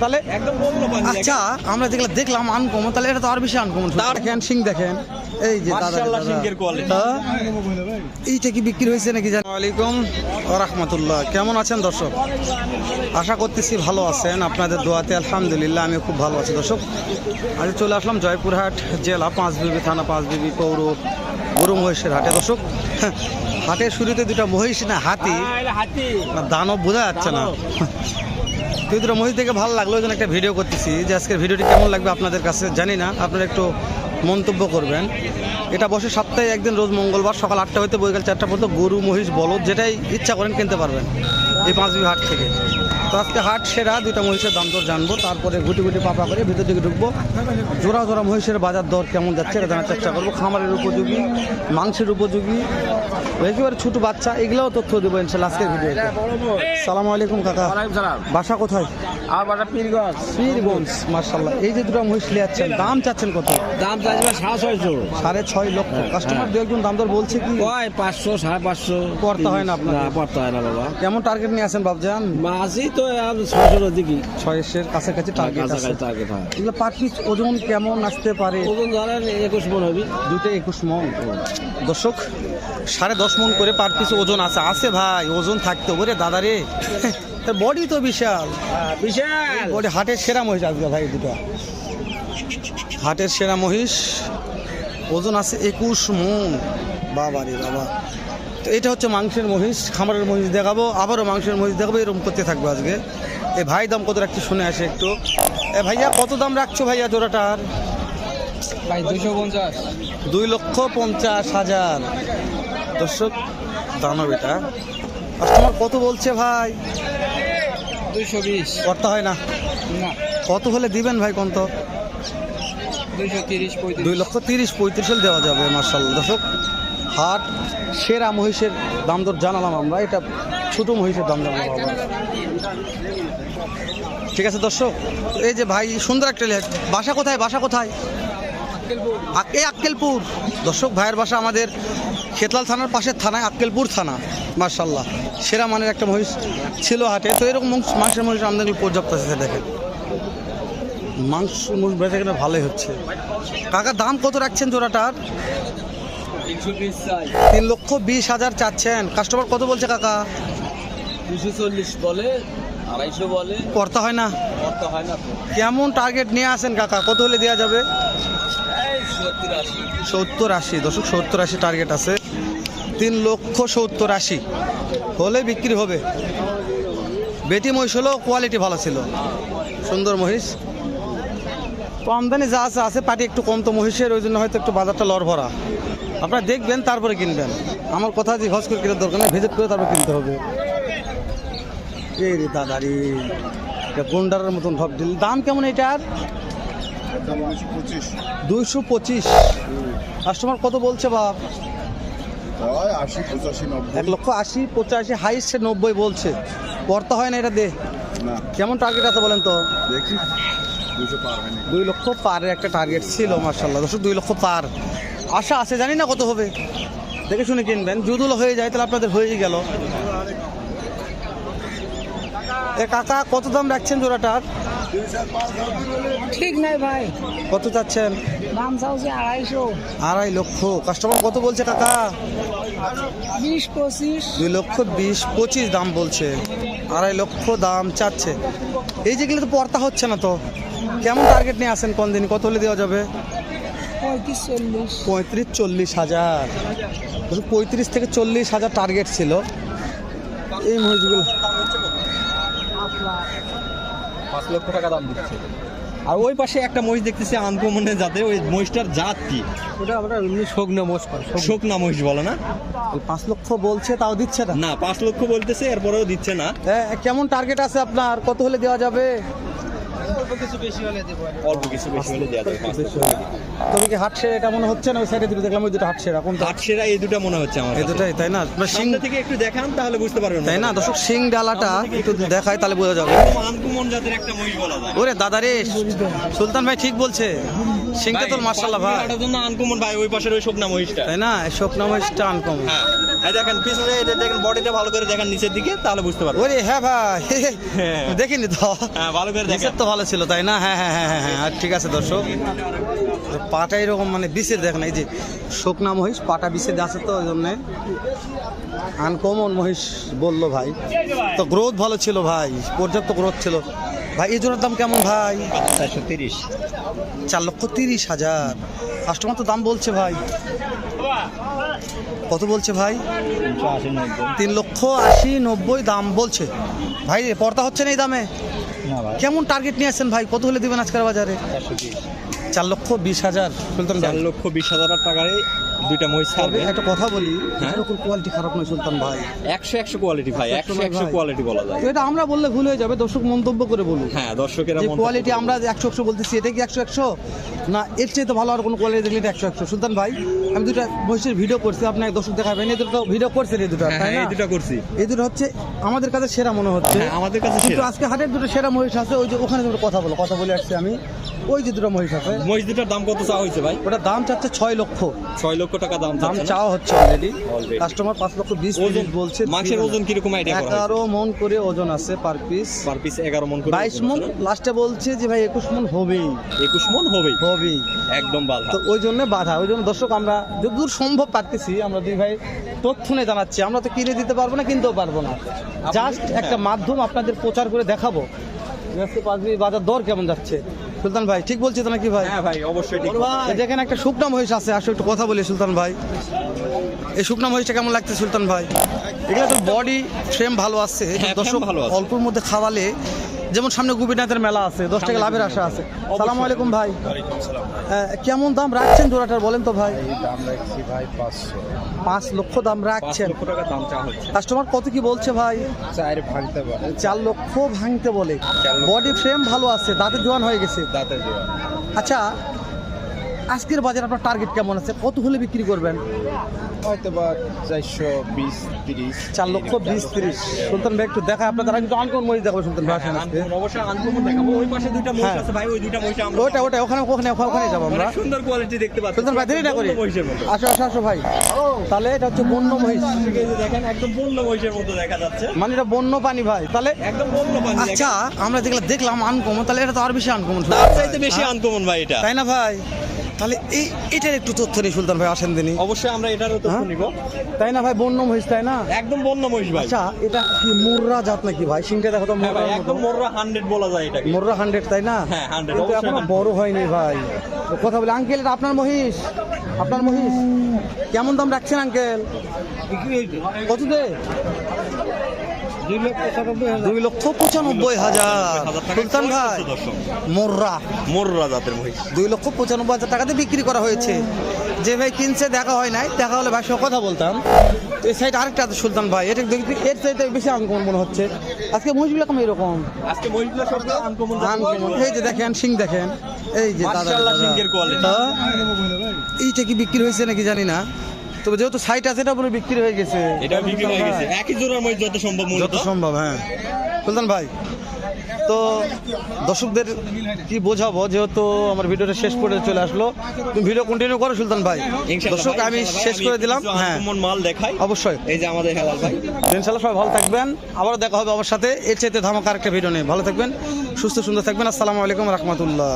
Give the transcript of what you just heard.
তাহলে একদম আচ্ছা আমরা যেগুলো দেখলাম আনকমন তাহলে এটা তো আর বেশি আনকমন দেখেন সিং দেখেন। এই যে দাদা মাশাআল্লাহ, সিংহের quality। এইটা কি বিক্রি হয়েছে নাকি জানি আলাইকুম রহমতুল্লাহ কেমন আছেন দর্শক? আশা করতেছি ভালো আছেন। আপনাদের দোয়াতে আলহামদুলিল্লাহ আমি খুব ভালো আছি। দর্শক আজ চলে আসলাম জয়পুরহাট জেলা পাঁচ পাঁচবিবি থানা পাঁচ পাঁচবিবি পৌর গরু মহিষের হাটে। দর্শক হাটের শুরুতে দুটা মহিষ না হাতি। হাতি। দানব বোঝা যাচ্ছে না। দুটো মহিষ দেখে ভালো লাগল, ওই জন্য একটা ভিডিও করতেছি। যে আজকের ভিডিওটি কেমন লাগবে আপনাদের কাছে জানি না, আপনারা একটু মন্তব্য করবেন। এটা বসে সপ্তাহে একদিন, রোজ মঙ্গলবার সকাল আটটা হইতে বৈকাল চারটা পর্যন্ত গরু, মহিষ, বলদ, যেটাই ইচ্ছা করেন কিনতে পারবেন। এই পাঁচবি হাট থেকে। তো আজকে হাট সেরা, দুইটা মহিষের দাম দর জানব, তারপরে গুটি গুটি পাপা করে ভিতর দিকে ঢুকবো। জোড়া জোড়া মহিষের বাজার দর কেমন যাচ্ছে, এটা জানার চেষ্টা করব। খামারের উপযোগী, মাংসের উপযোগী একেবারে ছোটো বাচ্চা এগুলোও তথ্য দেবো ইনশাল্লাহ আজকের ভিডিওতে। সালাম আলাইকুম কাকা। বাসা কোথায়? আর বাটা পীরগঞ্জ। পীরগঞ্জ মার্শাল্লাহ এই যে দুটো মহিষ লিয়াচ্ছেন দাম চাচ্ছেন কত? দাম সাড়ে ছয়শো। সাড়ে ছয় লক্ষ। কাস্টমার দু একজন দাম দর বলছে কি? কয়? পাঁচশো সাড়ে পাঁচশো। পড়তে হয় না আপনাদের? পড়তে হয় না বাবা। কেমন টার্গেট নিয়ে আসেন বাবজান মাসি তো ছয়শোর কাছাকাছি টার্গেট টার্গেট হয়। এগুলো পার পিস ওজন কেমন আসতে পারে? ওজন ধরেন একুশ মন হবে। দুটো একুশ মন। দর্শক সাড়ে দশ মন করে পার পিস ওজন আছে। আছে ভাই ওজন থাকতে ওরে দাদা রে। তার বডি তো বিশাল। বিশাল। বডি হাটের সেরা মহিষ আসবে ভাই দুটো। হাটের সেরা মহিষ ওজন আছে একুশ মন। বাবা রে বাবা। তো এটা হচ্ছে মাংসের মহিষ খামারের মহিষ দেখাবো আবারও মাংসের মহিষ দেখাবো এরকম করতে থাকব আজকে। এ ভাই দাম কত রাখছে শুনে আসে একটু। এ ভাইয়া কত দাম রাখছো ভাইয়া জোড়াটার? ভাই দুশো পঞ্চাশ। দুই লক্ষ পঞ্চাশ হাজার। দর্শক দানব এটা। কাস্টমার কত বলছে ভাই? দুইশো বিশ। করতে হয় না? কত হলে দিবেন ভাই কত তিরিশ দুই লক্ষ তিরিশ পঁয়ত্রিশ হলে দেওয়া যাবে মার্শাল দর্শক হাট সেরা মহিষের দাম দর জানালাম আমরা। এটা ছোট মহিষের দাম জানালাম। ঠিক আছে দর্শক এই যে ভাই সুন্দর একটা বাসা কোথায়? বাসা কোথায়? এই আক্কেলপুর। দর্শক ভাইয়ের বাসা আমাদের খেতলাল থানার পাশের থানায় আক্কেলপুর থানা মার্শাল্লাহ সেরা মানের একটা মহিষ ছিল হাটে। তো এরকম মাংসের মহিষ আমদানি পর্যাপ্ত আছে দেখেন। মাংস মহিষ বেচা কেনা ভালোই হচ্ছে। কাকা দাম কত রাখছেন জোড়াটার? তিন লক্ষ বিশ হাজার চাচ্ছেন। কাস্টমার কত বলছে কাকা? দুশো চল্লিশ বলে আড়াইশো বলে। করতে হয় না? করতে হয় না কেমন টার্গেট নিয়ে আসেন কাকা? কত হলে দেওয়া যাবে? সত্তর আশি। দশক সত্তর আশি টার্গেট আছে। তিন লক্ষ সত্তর আশি। হলে বিক্রি হবে। বেটি মহিষ হলেও কোয়ালিটি ভালো ছিল। সুন্দর মহিষ। তো আমদানি যা আছে আছে পাটি একটু কম তো মহিষের ওই জন্য হয়তো একটু বাজারটা লড় ভরা। আপনারা দেখবেন তারপরে কিনবেন। আমার কথা যে হজ করে কেনার দরকার নেই ভিজিট করে তারপরে কিনতে হবে। এই রে দাদারি গুন্ডারের মতন ভাব দিল। দাম কেমন এটার? দুইশো পঁচিশ। কাস্টমার কত বলছে বাপ হয় আশি পঁচাশি নব্বই এক লক্ষ আশি পঁচাশি হাইস্ট নব্বই বলছে। পড়তে হয় না এটা দে। কেমন টার্গেট আছে বলেন তো? দেখি। দুই লক্ষ পারের একটা টার্গেট ছিল মার্শাল্লাহ দর্শক দুই লক্ষ পার। আশা আছে জানি না কত হবে। দেখে শুনে কিনবেন। যদুল হয়ে যায় তাহলে আপনাদের হয়েই গেল। এ কাকা কত দাম রাখছেন জোড়াটার? ঠিক নাই ভাই। কত চাচ্ছেন? দাম চাওছে আড়াইশো। আড়াই লক্ষ। কাস্টমার কত বলছে কাকা? বিশ পঁচিশ। দুই লক্ষ বিশ পঁচিশ দাম বলছে। আড়াই লক্ষ দাম চাচ্ছে। এই যেগুলো তো পর্তা হচ্ছে না তো। কেমন টার্গেট নিয়ে আসেন কোন দিন কত হলে দেওয়া যাবে? পঁয়ত্রিশ চল্লিশ। পঁয়ত্রিশ চল্লিশ হাজার। পঁয়ত্রিশ থেকে চল্লিশ হাজার টার্গেট ছিল। এই মহিষগুলো। পাঁচ লক্ষ টাকা দাম দিচ্ছে। আর ওই পাশে একটা মহিষ দেখতেছি আনকমনে যাতে ওই মহিষটার জাত কি? ওটা আমরা এমনি শোকনা মহিষ শোকনা। মহিষ বলে না? পাঁচ লক্ষ বলছে তাও দিচ্ছে না। না পাঁচ লক্ষ বলতেছে এরপরেও দিচ্ছে না। কেমন টার্গেট আছে আপনার? কত হলে দেওয়া যাবে? অল্প কিছু বেশি হলে দেওয়া যাবে পাঁচ তবে কি হাট সেরা এটা মনে হচ্ছে না? ওই সাইডে দুটো দেখলাম ওই দুটো হাট সেরা। কোনটা? হাট সেরা এই দুটো মনে হচ্ছে আমার এই দুটাই তাই না? সিং থেকে একটু দেখান তাহলে বুঝতে পারবেন তাই না? দর্শক সিং ডালাটা একটু দেখায় তাহলে বোঝা যাবে। আনকমন জাতের একটা মহিষ বলা যায়। ওরে দাদা রে সুলতান ভাই ঠিক বলছে। সিংটা তোর মার্শাল্লাহ ভাই। এটার জন্য আনকমন ভাই ওই পাশের ওই শোকনা মহিষটা। তাই না? শোক নাম হচ্ছে আনকম হ্যাঁ। এই দেখেন পিছনে এটা দেখেন বডিটা ভালো করে দেখেন নিচের দিকে তাহলে বুঝতে পারবেন। ওরে হ্যাঁ ভাই। হ্যাঁ। দেখিনি তো। হ্যাঁ ভালো করে দেখেন। তো ভালো ছিল তাই না? হ্যাঁ হ্যাঁ হ্যাঁ হ্যাঁ হ্যাঁ ঠিক আছে দর্শক। পাটা এরকম মানে বিষের দেখেন এই যে শুকনা মহিষ পাটা বিষের আছে তো ওই জন্যে আনকমন মহিষ বলল ভাই। তো গ্রোথ ভালো ছিল ভাই পর্যাপ্ত গ্রোথ ছিল। ভাই এই জোড়ার দাম কেমন ভাই? চারশো তিরিশ। চার লক্ষ তিরিশ হাজার। কাস্টমার তো দাম বলছে ভাই। কত বলছে ভাই? তিন লক্ষ আশি নব্বই দাম বলছে। ভাই পর্দা হচ্ছে না এই দামে? কেমন টার্গেট নিয়ে আসছেন ভাই? কত হলে দেবেন আজকের বাজারে? চার লক্ষ বিশ হাজার। চার লক্ষ বিশ হাজার টাকায় দুইটা মহিষ ছাড়বে। একটা কথা বলি হ্যাঁ? এরকম কোয়ালিটি খারাপ নয় সুলতান ভাই। একশো একশো কোয়ালিটি ভাই একশো একশো কোয়ালিটি বলা যায়। এটা আমরা বললে ভুল হয়ে যাবে দর্শক মন্তব্য করে বলুন। হ্যাঁ দর্শকেরা কোয়ালিটি আমরা একশো একশো বলতেছি এটা কি একশো একশো? না এর চেয়ে তো ভালো আর কোনো কোয়ালিটি দেখলে একশো একশো। সুলতান ভাই আমি দুটা মহিষের ভিডিও করছি আপনার দর্শক দেখাবেন এই দুটো ভিডিও করছেন এই দুটো হ্যাঁ হ্যাঁ, এই দুটা করছি। এই দুটো হচ্ছে আমাদের কাছে সেরা মনে হচ্ছে। হ্যাঁ, আমাদের কাছে কিন্তু আজকে হাটের দুটো সেরা মহিষ আছে ওই যে ওখানে দুটো কথা বলো কথা বলে আসছি আমি। ওই যে দুটো মহিষ আছে। মহিষ দুটার দাম কত চাওয়া হয়েছে ভাই? ওটা দাম চাচ্ছে ছয় লক্ষ। ছয় লক্ষ টাকা দাম দাম চাওয়া হচ্ছে অলরেডি কাস্টমার পাঁচ লক্ষ বিশ ওজন বলছে মাংসের ওজন কীরকম আইডিয়া এগারো মন করে ওজন আছে পার পিস পার পিস এগারো মন করে বাইশ মন লাস্টে বলছে যে ভাই একুশ মন হবেই। একুশ মন হবেই? হবেই। একদম বাধা। তো ওই জন্য বাধা। ওই জন্য দর্শক আমরা যতদূর সম্ভব পারতেছি আমরা দুই ভাই তথ্য নিয়ে জানাচ্ছি। আমরা তো কিনে দিতে পারব না কিনতেও পারব না। জাস্ট একটা মাধ্যম আপনাদের প্রচার করে দেখাবো। বাজার দর কেমন যাচ্ছে? সুলতান ভাই ঠিক বলছি তো নাকি ভাই? হ্যাঁ ভাই অবশ্যই ঠিক দেখেন একটা শুকনা মহিষ আছে আসো একটু কথা বলি সুলতান ভাই। এই শুকনা মহিষটা কেমন লাগছে সুলতান ভাই? এগুলো তো বডি ফ্রেম ভালো আছে হ্যাঁ, দর্শক ভালো অল্পের মধ্যে খাওয়ালে যেমন সামনে গোপীনাথের মেলা আছে দশ টাকা লাভের আশা আছে। সালাম আলাইকুম ভাই। কেমন দাম রাখছেন জোড়াটার বলেন তো ভাই? পাঁচ লক্ষ দাম রাখছেন। কাস্টমার কত কি বলছে ভাই? চার লক্ষ ভাঙতে বলে। বডি ফ্রেম ভালো আছে দাঁতের জোয়ান হয়ে গেছে। আচ্ছা আজকের বাজার আপনার টার্গেট কেমন আছে? কত হলে বিক্রি করবেন? হয়তো বা চারশো বিশ তিরিশ। চার লক্ষ বিশ তিরিশ। সুলতান ভাই একটু দেখা আপনার তারা কিন্তু অনকন মরিচ দেখাবো সুলতান ভাই আজকে। অবশ্যই আনকমন দেখাবো। ওই পাশে দুইটা মহিষ হ্যাঁ। আছে ভাই ওই দুইটা মহিষ আমরা ওটা ওটা ওখানে ওখানে ওখানে যাব আমরা। সুন্দর কোয়ালিটি দেখতে পাচ্ছি। সুলতান ভাই দেরি না করি। আসো আসো আসো ভাই। তাহলে এটা হচ্ছে বন্য মহিষ। দেখেন একদম বন্য মহিষের মতো দেখা যাচ্ছে। মানে এটা বন্য পানি ভাই। তাহলে একদম বন্য পানি আচ্ছা আমরা যেগুলো দেখলাম আনকমন তাহলে এটা তো আর বেশি আনকমন তার চাইতে বেশি আনকমন ভাই এটা। তাই না ভাই? তাহলে এই এটার একটু তথ্য নেই সুলতান ভাই আসেন দিনই অবশ্যই আমরা এটারও তথ্য হ্যাঁ? নিব। তাই না ভাই বন্য মহিষ তাই না? একদম বন্য মহিষ ভাই। আচ্ছা এটা কি মুর্রা জাত নাকি ভাই? সিংটা দেখো তো হ্যাঁ ভাই একদম মোররা হান্ড্রেড বলা যায় এটাকে। মুর্রা হান্ড্রেড তাই না? হ্যাঁ, 100 কিন্তু এখনও 100 বড় হয়নি ভাই। তো কথা বলি আঙ্কেল এটা আপনার মহিষ? আপনার মহিষ? কেমন দাম রাখছেন আঙ্কেল কত দে? দুই লক্ষ পঁচানব্বই হাজার। সুলতান ভাই মোর্রা। মোররা জাতের মহিষ। দুই লক্ষ পঁচানব্বই হাজার টাকাতে বিক্রি করা হয়েছে। যে ভাই কিনছে দেখা হয় নাই। দেখা হলে ভাই সঙ্গে কথা বলতাম। তো এই সাইড আরেকটা আছে সুলতান ভাই এটা দেখবি এর চাইতে বেশি আনকমন মনে হচ্ছে। আজকে মহিষগুলো কেমন এরকম? আজকে মহিষগুলো সব আনকমন আনকমন এই যে দেখেন সিং দেখেন। এই যে দাদা। হ্যাঁ? এইটা কি বিক্রি হয়েছে নাকি জানি না। তবে যেহেতু সাইট আছে এটা পুরো বিক্রি হয়ে গেছে। এটা বিক্রি হয়ে গেছে। একই জোড়ার মহিষ যত সম্ভব যত সম্ভব হ্যাঁ। সুলতান ভাই তো দর্শকদের কি বোঝাবো যেহেতু আমার ভিডিওটা শেষ করে চলে আসলো তুমি ভিডিও কন্টিনিউ করো সুলতান ভাই। ইনশাআল্লাহ দর্শক আমি শেষ করে দিলাম হ্যাঁ। মাল দেখাই। অবশ্যই। এই যে আমাদের হেলাল ভাই। ইনশাল্লাহ সবাই ভালো থাকবেন। আবারও দেখা হবে আমার সাথে। এর চাইতে ধামাকা একটা ভিডিও নেই ভালো থাকবেন সুস্থ সুন্দর থাকবেন। আসসালামু আলাইকুম রহমতুল্লাহ।